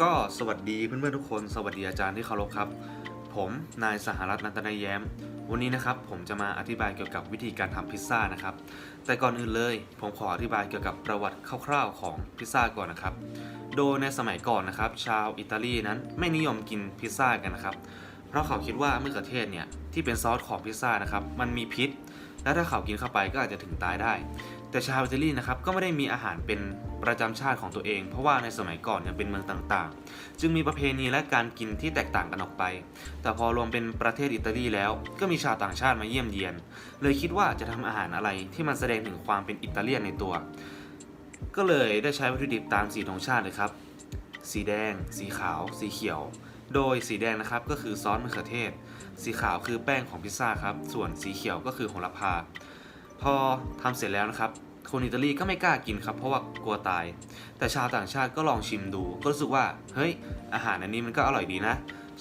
ก็สวัสดีเพื่อนๆทุกคน สวัสดีอาจารย์ที่เคารพครับ ผมนายสหรัฐนันตนายแย้ม วันนี้นะครับผมจะมาอธิบายเกี่ยวกับวิธีการทำพิซซ่านะครับ แต่ก่อนอื่นเลย ผมขออธิบายเกี่ยวกับประวัติคร่าวๆของพิซซ่าก่อนนะครับ โดยในสมัยก่อนนะครับ ชาวอิตาลีนั้นไม่นิยมกินพิซซ่ากันนะครับเเพราะเขาคิดว่ามะเขือเทศเนี่ยที่เป็นซอสของพิซซ่านะครับมันมีพิษ และถ้าเขากินเข้าไปก็อาจจะถึงตายได้ แต่ชาวอิตาลีนะครับก็ไม่ได้มีอาหารเป็นประจำชาติของตัวเอง เพราะว่าในสมัยก่อนยังเป็นเมืองต่างๆ จึงมีประเพณีและการกินที่แตกต่างกันออกไป แต่พอรวมเป็นประเทศอิตาลีแล้ว ก็มีชาวต่างชาติมาเยี่ยมเยียน เลยคิดว่าจะทำอาหารอะไรที่มันแสดงถึงความเป็นอิตาเลียนในตัว ก็เลยได้ใช้วัตถุดิบตามสีธงชาติเลยครับ สีแดง สีขาว สีเขียว โดยสีแดงนะครับก็คือซอสมะเขือเทศ สีขาวคือแป้งของพิซซ่าครับ ส่วนสีเขียวก็คือโหระพา พอทำเสร็จแล้วนะครับ คนอิตาลีก็ไม่กล้ากินครับ เพราะว่ากลัวตาย แต่ชาวต่างชาติก็ลองชิมดู ก็รู้สึกว่า เฮ้ย อาหารอันนี้มันก็อร่อยดีนะ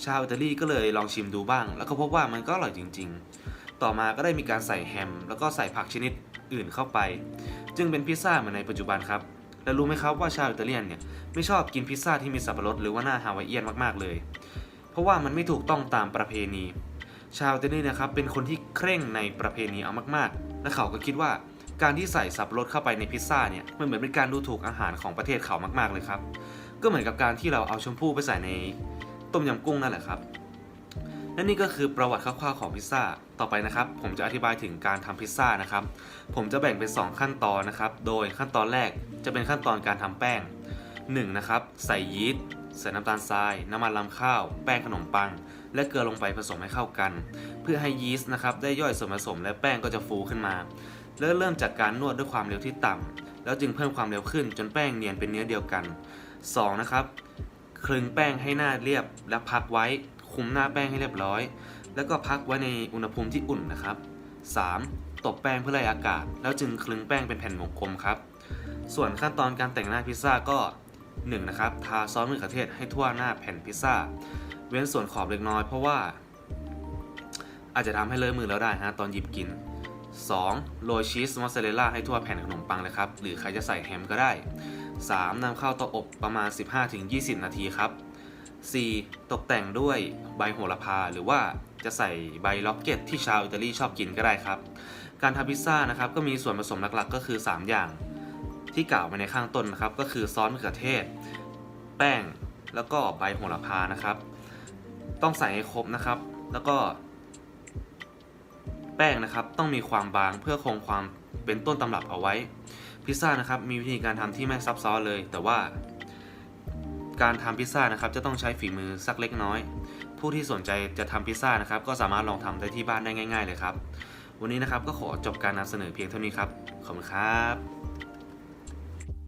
ชาวอิตาลีก็เลยลองชิมดูบ้าง แล้วก็พบว่ามันก็อร่อยจริง ๆ ต่อมาก็ได้มีการใส่แฮม แล้วก็ใส่ผักชนิดอื่นเข้าไป จึงเป็นพิซซ่าเหมือนในปัจจุบันครับ และรู้ไหมครับว่าชาวอิตาเลียนเนี่ยไม่ชอบกินพิซซ่าที่มีสับปะรดหรือว่าหน้าฮาวายเอียนมากๆเลย เพราะว่ามันไม่ถูกต้องตามประเพณี ชาวอิตาลีนะครับเป็นคนที่เคร่งในประเพณีเอามากๆ และเขาก็คิดว่าการที่ใส่สับปะรดเข้าไปในพิซซ่าเนี่ยมันเหมือนเป็นการดูถูกอาหารของประเทศเขามากๆเลยครับ ก็เหมือนกับการที่เราเอาชมพู่ไปใส่ในต้มยำกุ้งนั่นแหละครับ และนี่ก็คือประวัติคร่าวๆของพิซซ่า ต่อไปนะครับ ผมจะอธิบายถึงการทำพิซซ่านะครับ ผมจะแบ่งเป็น 2 ขั้นตอนนะครับ โดยขั้นตอนแรกจะเป็นขั้นตอนการทำแป้ง 1. นะครับ ใส่ยีสต์ใส่น้ำตาลทราย น้ำมันลำข้าว แป้งขนมปัง และเกลือลงไปผสมให้เข้ากัน เพื่อให้ยีสต์นะครับได้ย่อยส่วนผสมและแป้งก็จะฟูขึ้นมา แล้วเริ่มจากการนวดด้วยความเร็วที่ต่ำแล้วจึงเพิ่มความเร็วขึ้นจนแป้งเนียนเป็นเนื้อเดียวกัน 2. นะครับคลึงแป้งให้หน้าเรียบและพักไว้ คุมหน้าแป้งให้เรียบร้อย แล้วก็พักไว้ในอุณหภูมิที่อุ่นนะครับ 3. ตบแป้งเพื่อไล่อากาศ แล้วจึงคลึงแป้งเป็นแผ่นวงกลมครับ ส่วนขั้นตอนการแต่งหน้าพิซซ่าก็ 1. นะครับ ทาซอสมะเขือเทศให้ทั่วหน้าแผ่นพิซซ่า เว้นส่วนขอบเล็กน้อยเพราะว่า อาจจะทำให้เลอะมือแล้วได้ฮะตอนหยิบกิน 2. โรยชีสมอสซาเรลล่าให้ทั่วแผ่นขนมปังเลยครับ หรือใครจะใส่แฮมก็ได้ 3. นำเข้าเตาอบประมาณ 15-20 นาทีครับ 4. ตกแต่งด้วยใบโหระพา หรือว่าจะใส่ใบล็อกเก็ตที่ชาวอิตาลีชอบกินก็ได้ครับ การทำพิซซ่านะครับก็มีส่วนผสมหลักๆ ก็คือ 3 อย่าง ที่กล่าวไปในข้างต้นนะครับ ก็คือซอสมะเขือเทศ แป้งแล้วก็ใบโหระพานะครับ ต้องใส่ให้ครบนะครับ แล้วก็ แป้งนะครับต้องมีความบางเพื่อคงความเป็นต้นตำรับเอาไว้ พิซซ่านะครับมีวิธีการทำที่ไม่ซับซ้อนเลย แต่ว่า การทำพิซซ่านะครับจะต้องใช้ฝีมือสักเล็กน้อย ผู้ที่สนใจจะทำพิซซ่านะครับก็สามารถลองทำได้ที่บ้านได้ง่าย ๆ เลยครับ วันนี้นะครับก็ขอจบการนำเสนอเพียงเท่านี้ครับ ขอบคุณครับ